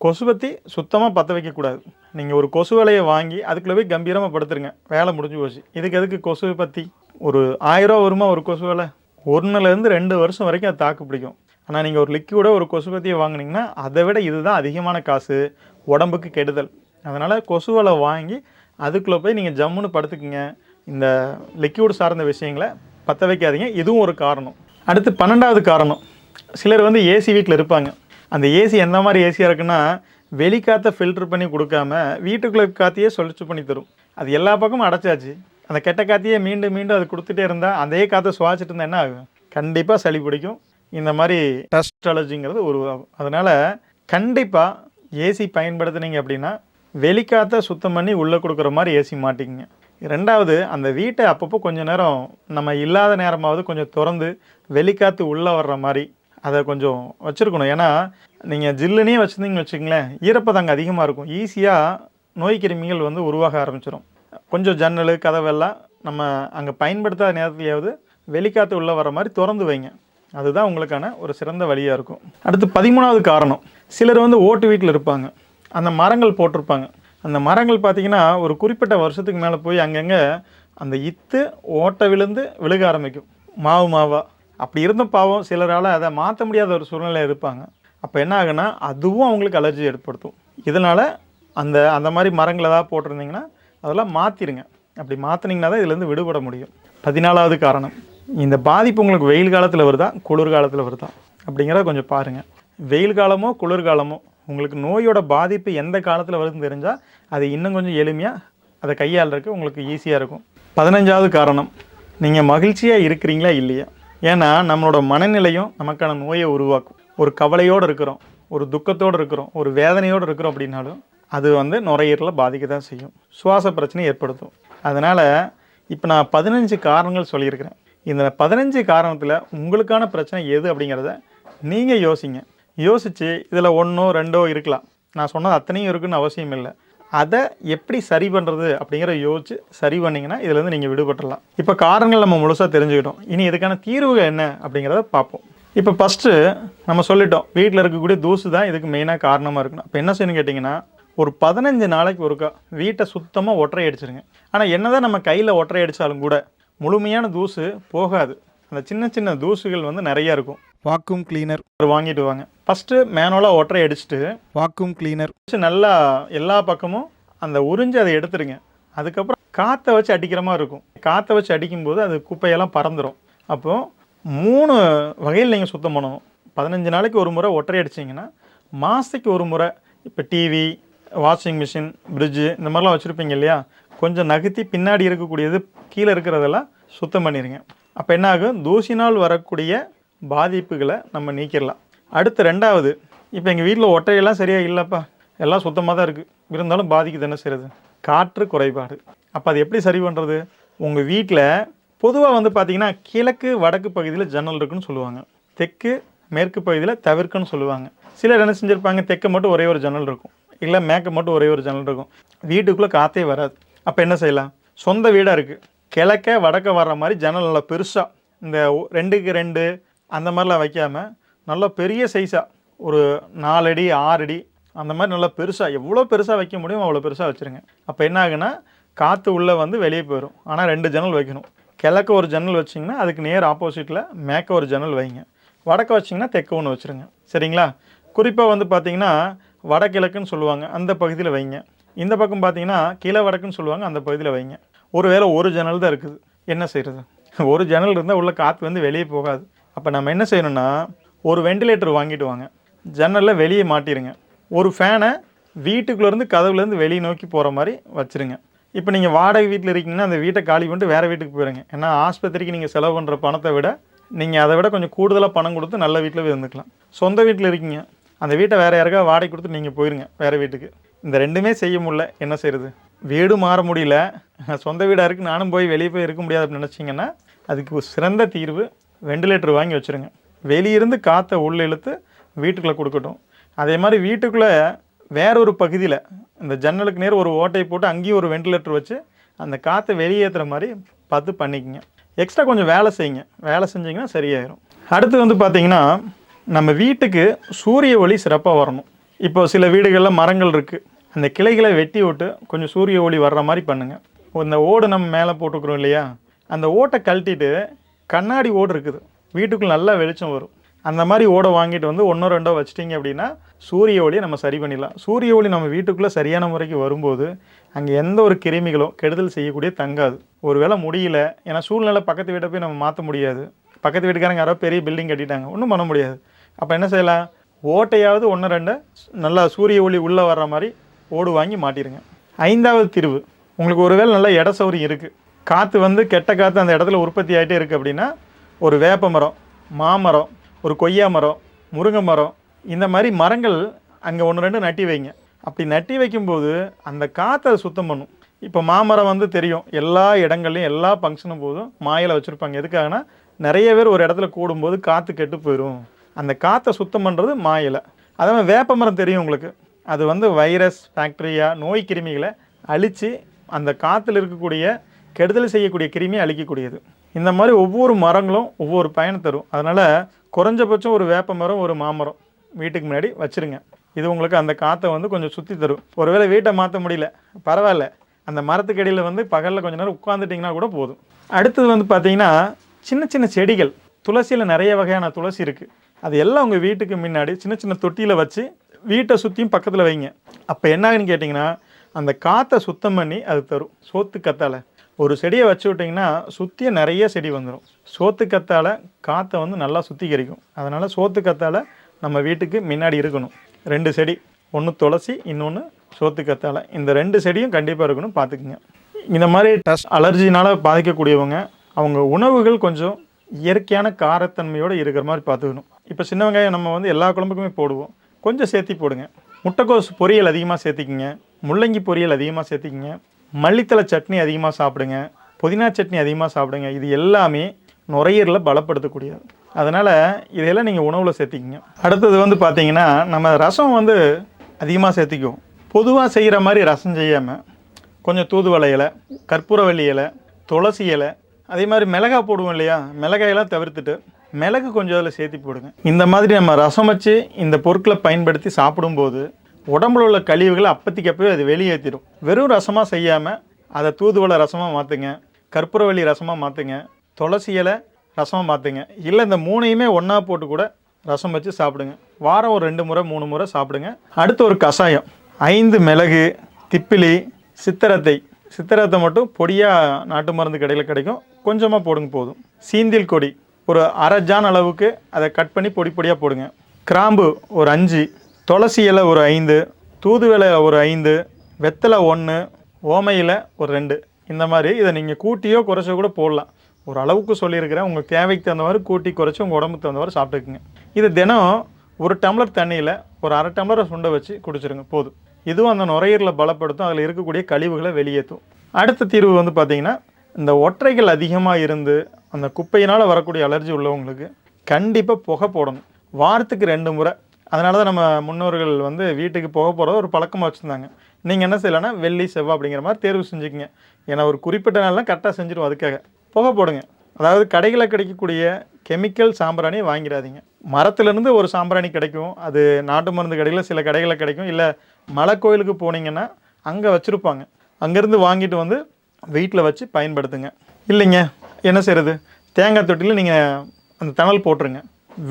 Speaker 1: கொசுபத்தி சுத்தமாக பற்ற வைக்கக்கூடாது. நீங்கள் ஒரு கொசு வேலையை வாங்கி அதுக்குள்ளே போய் கம்பீரமாக படுத்துருங்க. வேலை முடிஞ்சு போச்சு. இதுக்கு எதுக்கு கொசு பற்றி ஒரு ஆயிரம் ரூபா வருமா ஒரு கொசு வேலை? ஒன்றுலேருந்து ரெண்டு வருஷம் வரைக்கும் அது தாக்கு பிடிக்கும். ஆனால் நீங்கள் ஒரு லிக்யூட ஒரு கொசு பற்றியை வாங்குனீங்கன்னா அதை விட இதுதான் அதிகமான காசு. உடம்புக்கு கெடுதல். அதனால் கொசு வலை வாங்கி அதுக்குள்ளே போய் நீங்கள் ஜம்முன்னு படுத்துக்குங்க. இந்த லிக்விட் சார்ந்த விஷயங்களை பற்ற வைக்காதீங்க. இதுவும் ஒரு காரணம். அடுத்து பன்னெண்டாவது காரணம். சிலர் வந்து ஏசி வீட்டில் இருப்பாங்க. அந்த ஏசி எந்த மாதிரி ஏசியாக இருக்குன்னா வெளிக்காற்றை ஃபில்டர் பண்ணி கொடுக்காம வீட்டுக்குள்ளே காற்றையே சொலிச்சு பண்ணி தரும். அது எல்லா பக்கமும் அடைச்சாச்சு. அந்த கெட்ட காற்றையே மீண்டும் மீண்டும் அது கொடுத்துட்டே இருந்தால் அதே காற்றை சுவாச்சிட்டு இருந்தால் என்ன ஆகும்? கண்டிப்பாக சளி பிடிக்கும். இந்த மாதிரி டஸ்ட் அலர்ஜிங்கிறது உருவாகும். அதனால் கண்டிப்பாக ஏசி பயன்படுத்துனீங்க அப்படின்னா வெளிக்காற்றை சுத்தம் பண்ணி உள்ளே கொடுக்குற மாதிரி ஏசி மாட்டிக்கிங்க. ரெண்டாவது அந்த வீட்டை அப்பப்போ கொஞ்ச நேரம் நம்ம இல்லாத நேரமாவது கொஞ்சம் திறந்து வெளிக்காற்று உள்ளே வர்ற மாதிரி அதை கொஞ்சம் வச்சுருக்கணும். ஏன்னா நீங்கள் ஜில்லுனே வச்சுருந்தீங்கன்னு வச்சுங்களேன் ஈரப்பதம் அங்கே அதிகமாக இருக்கும் ஈஸியாக நோய் கிருமிகள் வந்து உருவாக ஆரம்பிச்சிடும் கொஞ்சம் ஜன்னல் கதவெல்லாம் நம்ம அங்கே பயன்படுத்தாத நேரத்துலையாவது வெளிக்காற்று உள்ளே வர மாதிரி திறந்து வைங்க. அதுதான் உங்களுக்கான ஒரு சிறந்த வழியாக இருக்கும். அடுத்து பதிமூணாவது காரணம். சிலர் வந்து ஓட்டு வீட்டில் இருப்பாங்க. அந்த மரங்கள் போட்டிருப்பாங்க. அந்த மரங்கள் பார்த்தீங்கன்னா ஒரு குறிப்பிட்ட வருஷத்துக்கு மேலே போய் அங்கங்கே அந்த இத்து ஓட்டை விழுந்து விழுக ஆரம்பிக்கும். மாவு மாவா. அப்படி இருந்த பாவம் சிலரால் அதை மாற்ற முடியாத ஒரு சூழ்நிலை இருப்பாங்க. அப்போ என்ன ஆகுனா அதுவும் அவங்களுக்கு அலர்ஜி ஏற்படுத்தும். இதனால் அந்த அந்த மாதிரி மரங்கள் ஏதாவது போட்டிருந்தீங்கன்னா அதெல்லாம் மாற்றிடுங்க அப்படி மாற்றினீங்கன்னா தான் இதுலேருந்து விடுபட முடியும். பதினாலாவது காரணம். இந்த பாதிப்பு உங்களுக்கு வெயில் காலத்தில் வருதா? குளிர் காலத்தில் வருதா? அப்படிங்கிறத கொஞ்சம் பாருங்கள் வெயில் காலமோ குளிர்காலமோ உங்களுக்கு நோயோட பாதிப்பு எந்த காலத்தில் வருதுன்னு தெரிஞ்சால் அது இன்னும் கொஞ்சம் எளிமையாக அதை கையாளுறதுக்கு உங்களுக்கு ஈஸியாக இருக்கும். பதினஞ்சாவது காரணம் நீங்கள் மகிழ்ச்சியாக இருக்கிறீங்களா இல்லையா? ஏன்னா நம்மளோட மனநிலையும் நமக்கான நோயை உருவாக்கும். ஒரு கவலையோடு இருக்கிறோம் ஒரு துக்கத்தோடு இருக்கிறோம் ஒரு வேதனையோடு இருக்கிறோம் அப்படின்னாலும் அது வந்து நுரையீரலை பாதிக்க தான் செய்யும். சுவாச பிரச்சனை ஏற்படுத்தும். அதனால் இப்போ நான் பதினஞ்சு காரணங்கள் சொல்லியிருக்கிறேன். இந்த பதினஞ்சு காரணத்தில் உங்களுக்கான பிரச்சனை எது அப்படிங்கிறத நீங்கள் யோசிங்க. யோசித்து இதில் ஒன்றோ ரெண்டோ இருக்கலாம். நான் சொன்னது அத்தனையும் இருக்குன்னு அவசியம் இல்லை. அதை எப்படி சரி பண்ணுறது அப்படிங்கிற யோசிச்சு சரி பண்ணிங்கன்னா இதிலேருந்து நீங்கள் விடுபட்டுடலாம் இப்போ காரணங்கள் நம்ம முழுசாக தெரிஞ்சுக்கிட்டோம். இனி இதுக்கான தீர்வுகள் என்ன அப்படிங்கிறத பார்ப்போம். இப்போ ஃபஸ்ட்டு நம்ம சொல்லிட்டோம். வீட்டில் இருக்கக்கூடிய தூசு தான் இதுக்கு மெயினாக காரணமாக இருக்கணும். அப்போ என்ன செய்யணும் கேட்டிங்கன்னா ஒரு பதினஞ்சு நாளைக்கு ஒருக்கா வீட்டை சுத்தமாக ஒற்றை அடிச்சிருங்க. ஆனால் என்ன தான் நம்ம கையில் ஒற்றை அடித்தாலும் கூட முழுமையான தூசு போகாது. அந்த சின்ன சின்ன தூசுகள் வந்து நிறையா இருக்கும்.
Speaker 2: வாக்யூம் கிளீனர்
Speaker 1: வாங்கிட்டு வாங்க. ஃபஸ்ட்டு மேனுவலாக ஒற்றை அடிச்சுட்டு
Speaker 2: வாக்யூம் கிளீனர்
Speaker 1: வச்சு நல்லா எல்லா பக்கமும் அந்த உறிஞ்சு அதை எடுத்துருங்க. அதுக்கப்புறம் காற்றை வச்சு அடிக்கிற மாதிரி இருக்கும். காற்றை வச்சு அடிக்கும்போது அது குப்பையெல்லாம் பறந்துடும் அப்போது மூணு வகையில் நீங்கள் சுத்தம் பண்ணணும். பதினஞ்சு நாளைக்கு ஒரு முறை ஒற்றை அடிச்சிங்கன்னா மாதத்துக்கு ஒரு முறை இப்போ டிவி வாஷிங் மிஷின் ஃப்ரிட்ஜு இந்த மாதிரிலாம் வச்சுருப்பீங்க இல்லையா? கொஞ்சம் நகர்த்தி பின்னாடி இருக்கக்கூடியது கீழே இருக்கிறதெல்லாம் சுத்தம் பண்ணிடுங்க அப்போ என்ன ஆகும்? தூசினால் வரக்கூடிய பாதிப்புகளை நம்ம நீக்கிடலாம். அடுத்து ரெண்டாவது இப்போ எங்கள் வீட்டில் ஒட்டையெல்லாம் சரியாக இல்லைப்பா. எல்லாம் சுத்தமாக தான் இருக்குது இருந்தாலும் பாதிக்குது என்ன செய்கிறது காற்று குறைபாடு. அப்போ அது எப்படி சரி பண்ணுறது உங்கள் வீட்டில் பொதுவாக வந்து பார்த்திங்கன்னா கிழக்கு வடக்கு பகுதியில் ஜன்னல் இருக்குன்னு சொல்லுவாங்க. தெற்கு மேற்கு பகுதியில் தவிர்க்குன்னு சொல்லுவாங்க. சிலர் என்ன செஞ்சுருப்பாங்க? தெற்கு மட்டும் ஒரே ஒரு ஜன்னல் இருக்கும். இல்லை மேற்கு மட்டும் ஒரே ஒரு ஜன்னல் இருக்கும். வீட்டுக்குள்ளே காற்றே வராது. அப்போ என்ன செய்யலாம்? சொந்த வீடாக இருக்குது கிழக்க வடக்க வர்ற மாதிரி ஜன்னல் நல்லா பெருசாக இந்த ஒ- ரெண்டுக்கு ரெண்டு அந்த மாதிரிலாம் வைக்காமல் நல்லா பெரிய சைஸாக ஒரு நாலடி ஆறடி அந்த மாதிரி நல்லா பெருசாக எவ்வளோ பெருசாக வைக்க முடியும் அவ்வளோ பெருசாக வச்சுருங்க. அப்போ என்ன ஆகுன்னா காற்று உள்ளே வந்து வெளியே போயிடும் ஆனால் ரெண்டு ஜன்னல் வைக்கணும். கிழக்க ஒரு ஜன்னல் வச்சிங்கன்னா அதுக்கு நேர் ஆப்போசிட்டில் மேக்க ஒரு ஜன்னல் வைங்க. வடக்க வச்சிங்கன்னா தெற்க ஒன்று வச்சுருங்க. சரிங்களா? குறிப்பாக வந்து பார்த்தீங்கன்னா வடகிழக்குன்னு சொல்லுவாங்க அந்த பகுதியில் வைங்க. இந்த பக்கம் பார்த்தீங்கன்னா கீழே வடக்குன்னு சொல்லுவாங்க அந்த பகுதியில் வைங்க. ஒருவேளை ஒரு ஜன்னல் தான் இருக்குது. என்ன செய்கிறது ஒரு ஜன்னல் இருந்தால் உள்ள காற்று வந்து வெளியே போகாது. அப்போ நம்ம என்ன செய்யணும்னா ஒரு வெண்டிலேட்டர் வாங்கிட்டு வாங்க. ஜன்னலில் வெளியே மாட்டிடுங்க ஒரு ஃபேனை வீட்டுக்குள்ளேருந்து கதவுலேருந்து வெளியே நோக்கி போகிற மாதிரி வச்சுருங்க. இப்போ நீங்கள் வாடகை வீட்டில் இருக்கீங்கன்னா அந்த வீட்டை காலி பண்ணிட்டு வேறு வீட்டுக்கு போயிருங்க. ஏன்னா ஆஸ்பத்திரிக்கு நீங்கள் செலவு பண்ணுற பணத்தை விட நீங்கள் அதை விட கொஞ்சம் கூடுதலாக பணம் கொடுத்து நல்ல வீட்டில் இருந்துக்கலாம். சொந்த வீட்டில் இருக்கீங்க. அந்த வீட்டை வேறு யாருக்காவது வாடகை கொடுத்து நீங்கள் போயிருங்க வேறு வீட்டுக்கு. இந்த ரெண்டுமே செய்ய முடியல. என்ன செய்கிறது வீடு மாற முடியல. சொந்த வீடாக இருக்குது நானும் போய் வெளியே போய் இருக்க முடியாது அப்படின்னு நினச்சிங்கன்னா அதுக்கு ஒரு சிறந்த தீர்வு வெண்டிலேட்டர் வாங்கி வச்சுருங்க. வெளியிருந்து காற்றை உள்ளே இழுத்து வீட்டுக்குள்ளே கொடுக்கட்டும். அதே மாதிரி வீட்டுக்குள்ளே வேற ஒரு பகுதியில் இந்த ஜன்னலுக்கு நேர் ஒரு ஓட்டையை போட்டு அங்கேயும் ஒரு வெண்டிலேட்டர் வச்சு அந்த காற்றை வெளியேற்றுற மாதிரி பார்த்து பண்ணிக்கங்க. எக்ஸ்ட்ரா கொஞ்சம் வேலை செய்யுங்க. வேலை செஞ்சிங்கன்னா சரியாயிரும். அடுத்து வந்து பார்த்தீங்கன்னா நம்ம வீட்டுக்கு சூரிய ஒளி சிறப்பாக வரணும். இப்போ சில வீடுகளில் மரங்கள் இருக்குது அந்த கிளைகளை வெட்டி விட்டு கொஞ்சம் சூரிய ஒளி வர்ற மாதிரி பண்ணுங்கள் இந்த ஓடு நம்ம மேலே போட்டுக்கிறோம் இல்லையா? அந்த ஓட்டை கழட்டிட்டு கண்ணாடி ஓடு இருக்குது. வீட்டுக்குள்ள நல்லா வெளிச்சம் வரும். அந்த மாதிரி ஓடை வாங்கிட்டு வந்து ஒன்றோ ரெண்டோ வச்சிட்டிங்க அப்படின்னா சூரிய ஒளியை நம்ம சரி பண்ணிடலாம். சூரிய ஒளி நம்ம வீட்டுக்குள்ளே சரியான முறைக்கு வரும்போது அங்கே எந்த ஒரு கிருமிகளோ கெடுதல் செய்யக்கூடிய தங்காது. ஒருவேளை முடியல ஏன்னா சூழ்நிலை பக்கத்து வீட்டை போய் நம்ம மாற்ற முடியாது. பக்கத்து வீட்டுக்காரங்க யாரோ பெரிய பில்டிங் கட்டிட்டாங்க ஒன்றும் பண்ண முடியாது. அப்போ என்ன செய்யலாம்? ஓட்டையாவது ஒன்று ரெண்டு நல்லா சூரிய ஒளி உள்ளே வர்ற மாதிரி ஓடு வாங்கி மாட்டிடுங்க ஐந்தாவது தீர்வு. உங்களுக்கு ஒருவேளை நல்ல இட சௌரியம் இருக்குது காற்று வந்து கெட்ட காற்று அந்த இடத்துல உற்பத்தி ஆகிட்டே இருக்குது அப்படின்னா ஒரு வேப்ப மரம் மாமரம் ஒரு கொய்யா மரம் முருங்கை மரம் இந்த மாதிரி மரங்கள் அங்கே ஒன்று ரெண்டு நட்டி வைங்க. அப்படி நட்டி வைக்கும்போது அந்த காற்றை சுத்தம் பண்ணும். இப்போ மாமரம் வந்து தெரியும் எல்லா இடங்கள்லையும் எல்லா ஃபங்க்ஷனும் போதும் மாயில வச்சுருப்பாங்க. எதுக்காகனா நிறைய பேர் ஒரு இடத்துல கூடும்போது காற்று கெட்டு போயிடும் அந்த காற்றை சுத்தம் பண்ணுறது மாயில். அதே மாதிரி வேப்ப மரம் தெரியும் உங்களுக்கு. அது வந்து வைரஸ் பாக்டீரியா நோய் கிருமிகளை அழித்து அந்த காற்றுல இருக்கக்கூடிய கெடுதல் செய்யக்கூடிய கிருமியை அழிக்கக்கூடியது. இந்த மாதிரி ஒவ்வொரு மரங்களும் ஒவ்வொரு பயன் தரும். அதனால் குறைஞ்சபட்சம் ஒரு வேப்ப மரம் ஒரு மாமரம் வீட்டுக்கு முன்னாடி வச்சுருங்க. இது உங்களுக்கு அந்த காற்றை வந்து கொஞ்சம் சுற்றி தரும். ஒருவேளை வீட்டை மாற்ற முடியல பரவாயில்ல. அந்த மரத்துக்கு அடியில் வந்து பகலில் கொஞ்ச நேரம் உட்காந்துட்டிங்கன்னா கூட போதும். அடுத்தது வந்து பார்த்தீங்கன்னா சின்ன சின்ன செடிகள். துளசியில் நிறைய வகையான துளசி இருக்குது அது எல்லாம் உங்கள் வீட்டுக்கு முன்னாடி சின்ன சின்ன தொட்டியில் வச்சு வீட்டை சுற்றியும் பக்கத்தில் வைங்க. அப்போ என்ன ஆகுன்னு கேட்டிங்கன்னா அந்த காற்றை சுத்தம் பண்ணி அது தரும். சோத்து கத்தாழை ஒரு செடியை வச்சு விட்டிங்கன்னா சுற்றிய நிறைய செடி வந்துடும் சோத்து கத்தாழை காற்றை வந்து நல்லா சுத்திகரிக்கும். அதனால் சோத்து கத்தாழை நம்ம வீட்டுக்கு முன்னாடி இருக்கணும். ரெண்டு செடி ஒன்று துளசி இன்னொன்று சோத்து கத்தாழை இந்த ரெண்டு செடியும் கண்டிப்பாக இருக்கணும் பார்த்துக்குங்க இந்த மாதிரி டஸ்ட் அலர்ஜினால் பாதிக்கக்கூடியவங்க அவங்க உணவுகள் கொஞ்சம் இயற்கையான காரத்தன்மையோடு இருக்கிற மாதிரி பார்த்துக்கணும் இப்போ சின்ன வெங்காயம் நம்ம வந்து எல்லா குழம்புக்குமே போடுவோம். கொஞ்சம் சேர்த்தி போடுங்க. முட்டைக்கோஸ் பொரியல் அதிகமாக சேர்த்திக்கிங்க. முள்ளங்கி பொரியல் அதிகமாக சேர்த்திக்கிங்க. மல்லித்தலை சட்னி அதிகமாக சாப்பிடுங்க புதினா சட்னி அதிகமாக சாப்பிடுங்க இது எல்லாமே நுரையீரலில் பலப்படுத்தக்கூடியது. அதனால் இதையெல்லாம் நீங்கள் உணவில் சேர்த்திக்கிங்க. அடுத்தது வந்து பார்த்தீங்கன்னா நம்ம ரசம் வந்து அதிகமாக சேர்த்திக்குவோம். பொதுவாக செய்கிற மாதிரி ரசம் செய்யாமல் கொஞ்சம் தூதுவளை இலை கற்பூரவள்ளி இலை துளசி இலை அதே மாதிரி மிளகாய் போடுவோம் இல்லையா மிளகாயெல்லாம் தவிர்த்துட்டு மிளகு கொஞ்சம் அதில் சேர்த்து போடுங்க. இந்த மாதிரி நம்ம ரசம் வச்சு இந்த பொருட்களை பயன்படுத்தி சாப்பிடும்போது உடம்புல உள்ள கழிவுகளை அப்போதைக்கு அது வெளியேற்றிடும் வெறும் ரசமாக செய்யாமல் அதை தூதுவளை ரசமாக மாற்றுங்க கற்பூரவள்ளி ரசமாக மாற்றுங்க துளசி இலை ரசமாக மாற்றுங்க இல்லை இந்த மூணையுமே ஒன்றா போட்டு கூட ரசம் வச்சு சாப்பிடுங்க. வாரம் ஒரு ரெண்டு முறை மூணு முறை சாப்பிடுங்க. அடுத்து ஒரு கஷாயம். ஐந்து மிளகு திப்பிலி சித்திரத்தை. சித்திரத்தை மட்டும் பொடியாக நாட்டு மருந்து கடையில் கிடைக்கும். கொஞ்சமாக போடுங்க போதும். சீந்தில் கொடி. ஒரு அரை ஜான் அளவுக்கு அதை கட் பண்ணி பொடி பொடியாக போடுங்க. கிராம்பு ஒரு அஞ்சு. துளசி இலை ஒரு ஐந்து தூதுவளை ஒரு ஐந்து வெத்தலை ஒன்று ஓமையில் ஒரு ரெண்டு. இந்த மாதிரி இதை நீங்கள் கூட்டியோ குறைச்சோ கூட போடலாம். ஒரு அளவுக்கு சொல்லியிருக்கிறேன். உங்கள் தேவைக்கு தகுந்த மாதிரி கூட்டி குறைச்சி உங்கள் உடம்புக்கு தகுந்த மாதிரி சாப்பிட்டுக்குங்க. இது தினம் ஒரு டம்ளர் தண்ணியில் ஒரு அரை டம்ளரை சுண்டை வச்சு குடிச்சிருங்க போதும். இதுவும் அந்த நுரையீரலை பலப்படுத்தும். அதில் இருக்கக்கூடிய கழிவுகளை வெளியேற்றும். அடுத்த தீர்வு வந்து பார்த்திங்கன்னா இந்த ஒற்றைகள் அதிகமாக இருந்து அந்த குப்பையினால் வரக்கூடிய அலர்ஜி உள்ளவங்களுக்கு கண்டிப்பாக புகை போடணும். வாரத்துக்கு ரெண்டு முறை அதனால தான் நம்ம முன்னோர்கள் வந்து வீட்டுக்கு போக போகிறத ஒரு பழக்கமாக வச்சுருந்தாங்க. நீங்கள் என்ன செய்யலைன்னா வெள்ளி செவ்வாய் அப்படிங்கிற மாதிரி தேர்வு செஞ்சுக்கிங்க. ஏன்னா ஒரு குறிப்பிட்ட நாள்லாம் கரெக்டாக செஞ்சிடும் அதுக்காக. புகை போடுங்க. அதாவது கடைகளில் கிடைக்கக்கூடிய கெமிக்கல் சாம்பிராணி வாங்கிடாதீங்க. மரத்துலேருந்து ஒரு சாம்பிராணி கிடைக்கும். அது நாட்டு மருந்து கடையில் சில கடைகளில் கிடைக்கும். இல்லை மலை கோயிலுக்கு போனீங்கன்னா அங்கே வச்சுருப்பாங்க. அங்கேருந்து வாங்கிட்டு வந்து வீட்டில் வச்சு பயன்படுத்துங்க. இல்லைங்க என்ன செய்கிறது தேங்காய் தொட்டியில் நீங்கள் அந்த தணல் போட்டுருங்க.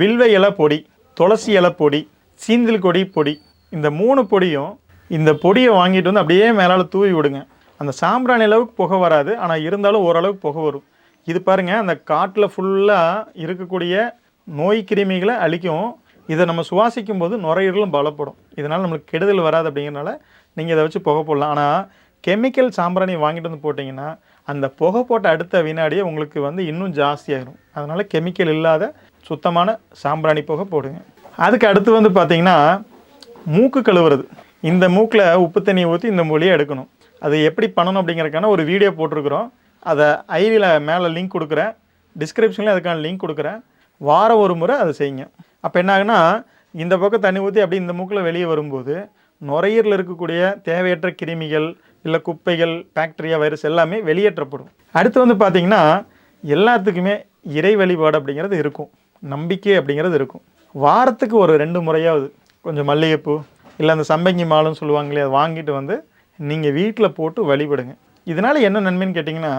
Speaker 1: வில்வ இலை பொடி. துளசி இலை பொடி சீந்தில் கொடி பொடி இந்த மூணு பொடியும் இந்த பொடியை வாங்கிட்டு வந்து அப்படியே மேலால் தூவி விடுங்க. அந்த சாம்பிராணி அளவுக்கு புகை வராது ஆனால் இருந்தாலும் ஓரளவுக்கு புகை வரும். இது பாருங்கள் அந்த காட்டில் ஃபுல்லாக இருக்கக்கூடிய நோய் கிருமிகளை அழிக்கும். இதை நம்ம சுவாசிக்கும் போது நுரையீரலும் பலப்படும். இதனால் நம்மளுக்கு கெடுதல் வராது அப்படிங்கிறனால நீங்கள் இதை வச்சு புகை போடலாம். ஆனால் கெமிக்கல் சாம்பிராணி வாங்கிட்டு வந்து போட்டிங்கன்னா அந்த புகை போட்ட அடுத்த வினாடியே உங்களுக்கு வந்து இன்னும் ஜாஸ்தியாகிடும் அதனால் கெமிக்கல் இல்லாத சுத்தமான சாம்பிராணி புகை போடுங்க. அதுக்கு அடுத்து வந்து பார்த்தீங்கன்னா மூக்கு கழுவுறது. இந்த மூக்கில் உப்பு தண்ணியை ஊற்றி இந்த மொழியை எடுக்கணும். அது எப்படி பண்ணணும் அப்படிங்கறதுக்கான ஒரு வீடியோ போட்டிருக்கிறோம். அதை ஐடியில் மேலே லிங்க் கொடுக்குறேன். டிஸ்கிரிப்ஷனில் அதுக்கான லிங்க் கொடுக்குறேன். வாரம் ஒரு முறை அதை செய்யுங்க. அப்போ என்ன ஆகுனா இந்த பக்கம் தண்ணி ஊற்றி அப்படி இந்த மூக்கில் வெளியே வரும்போது நுரையீரலில் இருக்கக்கூடிய தேவையற்ற கிருமிகள் இல்லை குப்பைகள் பாக்டீரியா வைரஸ் எல்லாமே வெளியேற்றப்படும். அடுத்து வந்து பார்த்திங்கன்னா எல்லாத்துக்குமே இறை வழிபாடு அப்படிங்கிறது இருக்கும். நம்பிக்கை அப்படிங்கிறது இருக்கும். வாரத்துக்கு ஒரு ரெண்டு முறையாவது கொஞ்சம் மல்லிகைப்பூ இல்லை அந்த சம்பங்கி மாலுன்னு சொல்லுவாங்களே அதை வாங்கிட்டு வந்து நீங்கள் வீட்டில் போட்டு வழிபடுங்க. இதனால் என்ன நன்மைன்னு கேட்டிங்கன்னா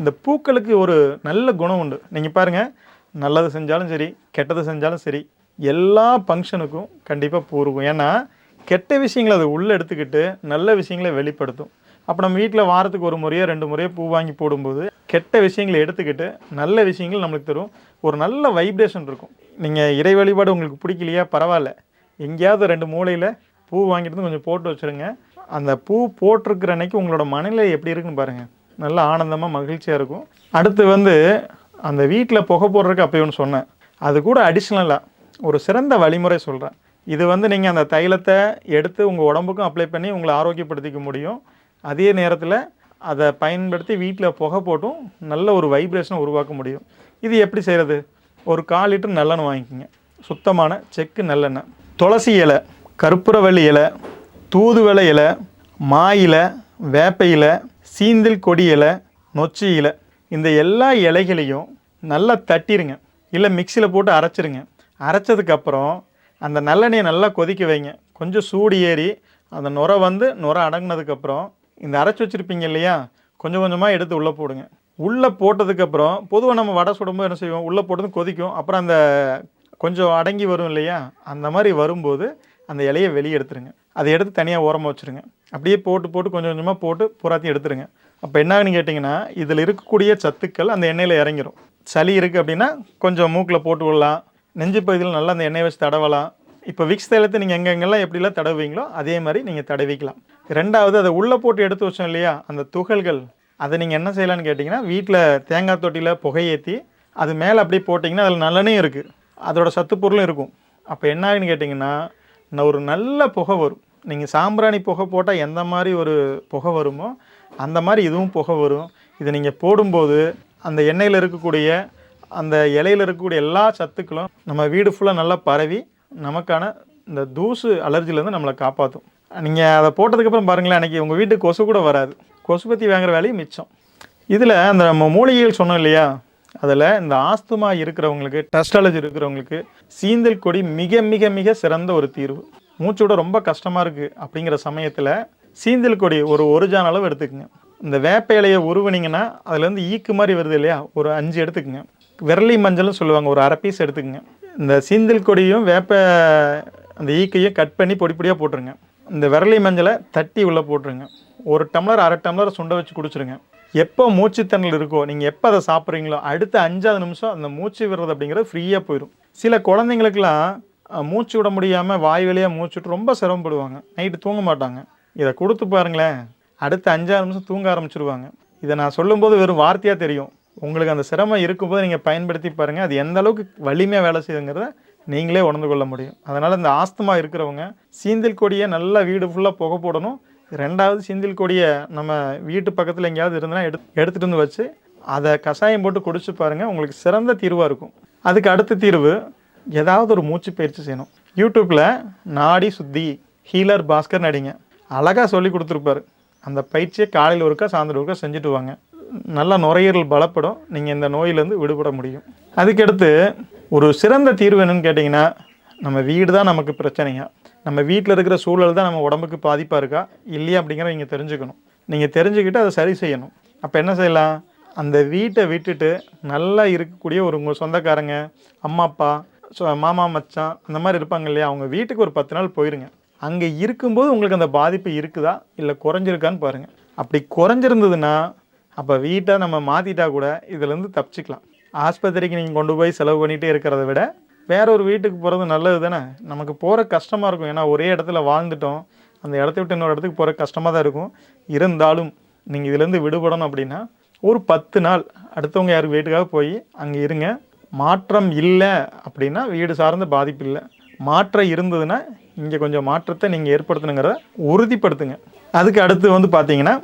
Speaker 1: இந்த பூக்களுக்கு ஒரு நல்ல குணம் உண்டு. நீங்கள் பாருங்கள் நல்லது செஞ்சாலும் சரி கெட்டது செஞ்சாலும் சரி எல்லா ஃபங்க்ஷனுக்கும் கண்டிப்பாக பூ இருக்கும். ஏன்னா கெட்ட விஷயங்களை அது உள்ளே எடுத்துக்கிட்டு நல்ல விஷயங்களை வெளிப்படுத்தும். அப்போ நம்ம வீட்டில் வாரத்துக்கு ஒரு முறையோ ரெண்டு முறையோ பூ வாங்கி போடும்போது கெட்ட விஷயங்களை எடுத்துக்கிட்டு நல்ல விஷயங்கள் நம்மளுக்கு தரும். ஒரு நல்ல வைப்ரேஷன் இருக்கும். நீங்கள் இறை வழிபாடு உங்களுக்கு பிடிக்கலையா? பரவாயில்ல. எங்கேயாவது ரெண்டு மூலையில் பூ வாங்கிட்டு கொஞ்சம் போட்டு வச்சுருங்க. அந்த பூ போட்டிருக்கிற அன்னைக்கு உங்களோட மனநிலை எப்படி இருக்குன்னு பாருங்கள் நல்ல ஆனந்தமாக மகிழ்ச்சியாக இருக்கும். அடுத்து வந்து அந்த வீட்டில் புகை போடுறதுக்கு அப்போ ஒன்று சொன்னேன். அது கூட அடிஷ்னலாக ஒரு சிறந்த வழிமுறை சொல்கிறேன் இது வந்து நீங்கள் அந்த தைலத்தை எடுத்து உங்கள் உடம்புக்கும் அப்ளை பண்ணி உங்களை ஆரோக்கியப்படுத்திக்க முடியும். அதே நேரத்தில் அதை பயன்படுத்தி வீட்டில் புகை போட்டும் நல்ல ஒரு வைப்ரேஷனை உருவாக்க முடியும். இது எப்படி செய்கிறது ஒரு கால் லிட்டர் நல்லெண்ணெய் வாங்கிக்கோங்க. சுத்தமான செக்கு நல்லெண்ணெய். துளசி இலை கற்பூரவள்ளி இலை தூதுவளை இலை மா இலை வேப்ப இலை சீந்தில் கொடி இலை நொச்சி இலை. இந்த எல்லா இலைகளையும் நல்லா தட்டிருங்க. இல்லை மிக்சியில் போட்டு அரைச்சிருங்க. அரைச்சதுக்கப்புறம் அந்த நல்லெண்ணெயை நல்லா கொதிக்க வைங்க. கொஞ்சம் சூடு ஏறி அந்த நுரை வந்து நுரை அடங்கினதுக்கப்புறம் இந்த அரைச்சி வச்சுருப்பீங்க இல்லையா? கொஞ்சம் கொஞ்சமாக எடுத்து உள்ளே போடுங்க. உள்ளே போட்டதுக்கப்புறம் பொதுவாக நம்ம வடை சுடும்போது என்ன செய்வோம்? உள்ளே போட்டதும் கொதிக்கும். அப்புறம் அந்த கொஞ்சம் அடங்கி வரும் இல்லையா? அந்த மாதிரி வரும்போது அந்த இலையை வெளியே எடுத்துருங்க. அதை எடுத்து தனியாக ஓரமாக வச்சுருங்க. அப்படியே போட்டு போட்டு கொஞ்சம் கொஞ்சமாக போட்டு பூராத்தையும் எடுத்துருங்க. அப்போ என்ன ஆகுன்னு கேட்டிங்கன்னா இதில் இருக்கக்கூடிய சத்துக்கள் அந்த எண்ணெயில் இறங்கிரும். சளி இருக்குது அப்படின்னா கொஞ்சம் மூக்கில் போட்டு விடலாம். நெஞ்சு பகுதியில் நல்லா அந்த எண்ணெயை வச்சு தடவலாம். இப்போ விக்ஸ் தைலத்தை நீங்கள் எங்கெங்கெல்லாம் எப்படிலாம் தடவுவீங்களோ அதே மாதிரி நீங்கள் தடவிக்கலாம். ரெண்டாவது அதை உள்ளே போட்டு எடுத்து வச்சோம் இல்லையா? அந்த துகள்கள். அதை நீங்கள் என்ன செய்யலான்னு கேட்டிங்கன்னா வீட்டில் தேங்காய் தொட்டியில் புகையேற்றி அது மேலே அப்படியே போட்டிங்கன்னா அதில் நல்லெண்ணெயும் இருக்குது அதோட சத்து பொருளும் இருக்கும். அப்போ என்ன ஆகுன்னு கேட்டிங்கன்னா ஒரு நல்ல புகை வரும். நீங்கள் சாம்பிராணி புகை போட்டால் எந்த மாதிரி ஒரு புகை வருமோ அந்த மாதிரி இதுவும் புகை வரும். இதை நீங்கள் போடும்போது அந்த எண்ணெயில் இருக்கக்கூடிய அந்த இலையில் இருக்கக்கூடிய எல்லா சத்துக்களும் நம்ம வீடு ஃபுல்லாக நல்லா பரவி நமக்கான இந்த தூசு அலர்ஜிலேருந்து நம்மளை காப்பாற்றும் நீங்கள் அதை போட்டதுக்கப்புறம் பாருங்களேன் அன்றைக்கி உங்கள் வீட்டுக்கு கொசு கூட வராது. கொசு பற்றி வாங்குற வேலையும் மிச்சம். இதில் அந்த நம்ம மூலிகைகள் சொன்னோம் இல்லையா? அதில் இந்த ஆஸ்துமா இருக்கிறவங்களுக்கு டஸ்டாலஜி இருக்கிறவங்களுக்கு சீந்தல் கொடி மிக மிக மிக சிறந்த ஒரு தீர்வு. மூச்சு விட ரொம்ப கஷ்டமாக இருக்குது அப்படிங்கிற சமயத்தில் சீந்தல் கொடி ஒரு ஒரு ஜான் அளவு எடுத்துக்கோங்க. இந்த வேப்ப இலையை உருவினீங்கன்னா அதுலேருந்து ஈக்கு மாதிரி வருது இல்லையா? ஒரு அஞ்சு எடுத்துக்கோங்க. விரலி மஞ்சள்னு சொல்லுவாங்க ஒரு அரை பீஸ் எடுத்துக்கோங்க. இந்த சீந்தல் கொடியும் வேப்ப அந்த ஈக்கையும் கட் பண்ணி பொடி பொடியாக போட்டுருங்க. இந்த விரலி மஞ்சளை தட்டி உள்ளே போட்டுருங்க. ஒரு டம்ளர் அரை டம்ளர் சுண்டை வச்சு குடிச்சிருங்க. எப்போ மூச்சுத்தண்ணல் இருக்கோ நீங்கள் எப்போ அதை சாப்பிட்றீங்களோ அடுத்த அஞ்சாவது நிமிஷம் அந்த மூச்சு விடுறது அப்படிங்கிறது ஃப்ரீயாக போயிடும். சில குழந்தைங்களுக்கெல்லாம் மூச்சு விட முடியாமல் வாய் வழியாக மூச்சுட்டு ரொம்ப சிரமப்படுவாங்க. நைட்டு தூங்க மாட்டாங்க. இதை கொடுத்து பாருங்களேன். அடுத்த அஞ்சாறு நிமிஷம் தூங்க ஆரம்பிச்சிருவாங்க. இதை நான் சொல்லும்போது வெறும் வார்த்தையாக தெரியும். உங்களுக்கு அந்த சிரமம் இருக்கும்போது நீங்கள் பயன்படுத்தி பாருங்கள் அது எந்த அளவுக்கு வலிமையாக வேலை செய்யுங்கிறத நீங்களே உணர்ந்து கொள்ள முடியும். அதனால் இந்த ஆஸ்துமா இருக்கிறவங்க சீந்தில் கொடியை நல்லா வீடு ஃபுல்லாக புகை போடணும். ரெண்டாவது சீந்தில் கொடியை நம்ம வீட்டு பக்கத்தில் எங்கேயாவது இருந்ததுன்னா எடு எடுத்துகிட்டு வந்து வச்சு அதை கஷாயம் போட்டு குடிச்சு பாருங்கள் உங்களுக்கு சிறந்த தீர்வாக இருக்கும். அதுக்கு அடுத்த தீர்வு ஏதாவது ஒரு மூச்சு பயிற்சி செய்யணும். யூடியூப்பில் நாடி சுத்தி ஹீலர் பாஸ்கர் நடிங்க. அழகாக சொல்லி கொடுத்துருப்பாரு. அந்த பயிற்சியை காலையில் ஒருக்கா சாயந்தரம் ஒருக்கா செஞ்சுட்டு வாங்க. நல்லா நுரையீரல் பலப்படும். நீங்கள் இந்த நோயிலேருந்து விடுபட முடியும். அதுக்கடுத்து ஒரு சிறந்த தீர்வு என்னன்னு கேட்டிங்கன்னா நம்ம வீடு தான் நமக்கு பிரச்சனையா நம்ம வீட்டில் இருக்கிற சூழல் தான் நம்ம உடம்புக்கு பாதிப்பாக இருக்கா இல்லையா அப்படிங்கிறத நீங்கள் தெரிஞ்சுக்கணும். நீங்கள் தெரிஞ்சுக்கிட்டு அதை சரி செய்யணும். அப்போ என்ன செய்யலாம்? அந்த வீட்டை விட்டுட்டு நல்லா இருக்கக்கூடிய ஒரு உங்கள் சொந்தக்காரங்க அம்மா அப்பா சொ- மாமா மச்சான் அந்த மாதிரி இருப்பாங்க இல்லையா? அவங்க வீட்டுக்கு ஒரு பத்து நாள் போயிருங்க. அங்கே இருக்கும்போது உங்களுக்கு அந்த பாதிப்பு இருக்குதா? இல்லை குறைஞ்சிருக்கான்னு பாருங்கள் அப்படி குறைஞ்சிருந்ததுன்னா அப்போ வீட்டை நம்ம மாற்றிட்டா கூட இதுலேருந்து தப்பிச்சிக்கலாம். ஆஸ்பத்திரிக்கு நீங்கள் கொண்டு போய் செலவு பண்ணிகிட்டே இருக்கிறத விட வேற ஒரு வீட்டுக்கு போகிறது நல்லது தானே? நமக்கு போகிற கஷ்டமாக இருக்கும். ஏன்னா ஒரே இடத்துல வாழ்ந்துட்டோம். அந்த இடத்த விட்டு இன்னொரு இடத்துக்கு போகிற கஷ்டமாக தான் இருக்கும். இருந்தாலும் நீங்கள் இதுலேருந்து விடுபடணும் அப்படின்னா ஒரு பத்து நாள் அடுத்தவங்க யார் வீட்டுக்காக போய் அங்கே இருங்க. மாற்றம் இல்லை அப்படின்னா வீடு சார்ந்த பாதிப்பு இல்லை. மாற்றம் இருந்ததுன்னா இங்கே கொஞ்சம் மாற்றத்தை நீங்கள் ஏற்படுத்தணுங்கிறத உறுதிப்படுத்துங்க. அதுக்கு அடுத்து வந்து பார்த்தீங்கன்னா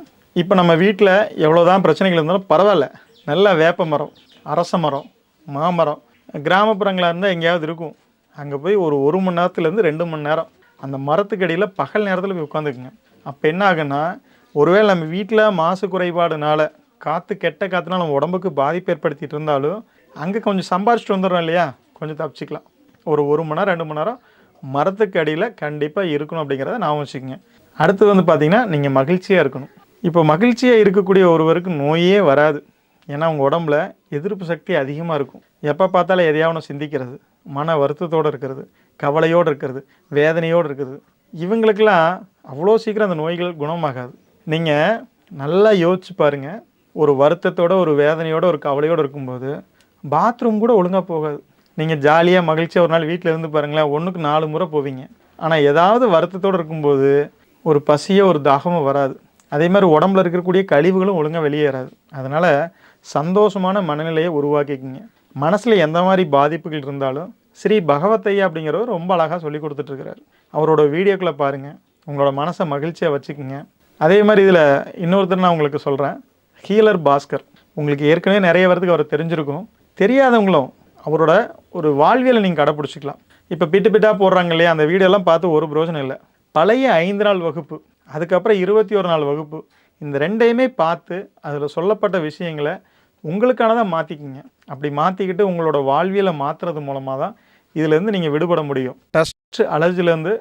Speaker 1: இப்போ நம்ம வீட்டில் எவ்வளோ தான் பிரச்சனைகள் இருந்தாலும் பரவாயில்ல. நல்ல வேப்ப மரம் அரச மரம் மாமரம் கிராமப்புறங்களாக இருந்தால் எங்கேயாவது இருக்கும். அங்கே போய் ஒரு ஒரு மணி நேரத்துலேருந்து ரெண்டு மணி நேரம் அந்த மரத்துக்கு அடியில் பகல் நேரத்தில் போய் உட்காந்துக்குங்க அப்போ என்ன ஆகுன்னா ஒருவேளை நம்ம வீட்டில் மாசு குறைபாடுனால காற்று கெட்ட காற்றுனால நம்ம உடம்புக்கு பாதிப்பு ஏற்படுத்திட்டு இருந்தாலும் அங்கே கொஞ்சம் சம்பாரிச்சிட்டு வந்துடுறோம் இல்லையா? கொஞ்சம் தப்பிச்சிக்கலாம். ஒரு ஒரு மணி நேரம் ரெண்டு மணி நேரம் மரத்துக்கு அடியில் கண்டிப்பாக இருக்கணும் அப்படிங்கிறத நான் வச்சுக்கோங்க அடுத்து வந்து பார்த்திங்கன்னா நீங்கள் மகிழ்ச்சியாக இருக்கணும். இப்போ மகிழ்ச்சியாக இருக்கக்கூடிய ஒருவருக்கு நோயே வராது. ஏன்னா அவங்க உடம்புல எதிர்ப்பு சக்தி அதிகமாக இருக்கும். எப்போ பார்த்தாலும் எதையாவது சிந்திக்கிறது. மன வருத்தத்தோடு இருக்கிறது. கவலையோடு இருக்கிறது. வேதனையோடு இருக்கிறது. இவங்களுக்கெல்லாம் அவ்வளோ சீக்கிரம் அந்த நோய்கள் குணமாகாது. நீங்கள் நல்லா யோசிச்சு பாருங்கள் ஒரு வருத்தத்தோட ஒரு வேதனையோட ஒரு கவலையோடு இருக்கும்போது பாத்ரூம் கூட ஒழுங்காக போகாது. நீங்கள் ஜாலியாக மகிழ்ச்சியாக ஒரு நாள் வீட்டில் இருந்து பாருங்களேன் ஒன்றுக்கு நாலு முறை போவீங்க. ஆனால் ஏதாவது வருத்தத்தோடு இருக்கும்போது ஒரு பசியோ ஒரு தாகமோ வராது. அதே மாதிரி உடம்புல இருக்கக்கூடிய கழிவுகளும் ஒழுங்காக வெளியேறாது. அதனால் சந்தோஷமான மனநிலையை உருவாக்கிக்கிங்க. மனசில் எந்த மாதிரி பாதிப்புகள் இருந்தாலும் ஸ்ரீ பகவத்தையா அப்படிங்கிறவர் ரொம்ப அழகாக சொல்லி கொடுத்துட்ருக்கிறார். அவரோட வீடியோக்களை பாருங்கள் உங்களோட மனசை மகிழ்ச்சியாக வச்சுக்கோங்க. அதே மாதிரி இதில் இன்னொருத்தர் நான் உங்களுக்கு சொல்கிறேன் ஹீலர் பாஸ்கர். உங்களுக்கு ஏற்கனவே நிறைய பேர்த்துக்கு அவர் தெரிஞ்சிருக்கும். தெரியாதவங்களும் அவரோட ஒரு வாழ்வியலை நீங்கள் கடைப்பிடிச்சிக்கலாம். இப்போ பிட்டு பிட்டாக போடுறாங்க இல்லையா? அந்த வீடியோலாம் பார்த்து ஒரு பிரோஜனம் இல்லை. பழைய ஐந்து நாள் வகுப்பு அதுக்கப்புறம் இருபத்தி ஒரு நாள் வகுப்பு. இந்த ரெண்டையுமே பார்த்து அதில் சொல்லப்பட்ட விஷயங்களை உங்களுக்கானதாக மாற்றிக்கிங்க அப்படி மாற்றிக்கிட்டு உங்களோட வாழ்வியலை மாற்றுறது மூலமாக தான் இதுலேருந்து நீங்கள் விடுபட முடியும். டஸ்ட் அலர்ஜிலேருந்து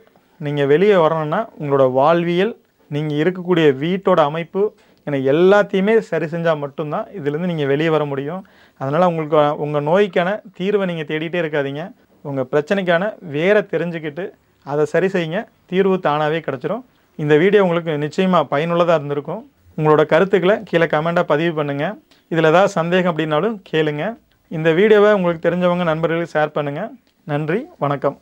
Speaker 1: நீங்கள் வெளியே வரணும்னா உங்களோட வாழ்வியல் நீங்கள் இருக்கக்கூடிய வீட்டோட அமைப்பு என எல்லாத்தையுமே சரி செஞ்சால் மட்டும்தான் இதுலேருந்து நீங்கள் வெளியே வர முடியும். அதனால் உங்களுக்கு உங்கள் நோய்க்கான தீர்வை நீங்கள் தேடிட்டே இருக்காதீங்க. உங்கள் பிரச்சனைக்கான வேரை தெரிஞ்சுக்கிட்டு அதை சரி செய்யுங்க. தீர்வு தானாகவே கிடச்சிரும். இந்த வீடியோ உங்களுக்கு நிச்சயமாக பயனுள்ளதாக இருந்திருக்கும். உங்களோட கருத்துக்களை கீழே கமெண்ட்டாக பதிவு பண்ணுங்கள் இதில் ஏதாவது சந்தேகம் அப்படின்னாலும் கேளுங்க. இந்த வீடியோவை உங்களுக்கு தெரிஞ்சவங்க நண்பர்களுக்கு ஷேர் பண்ணுங்கள் நன்றி வணக்கம்.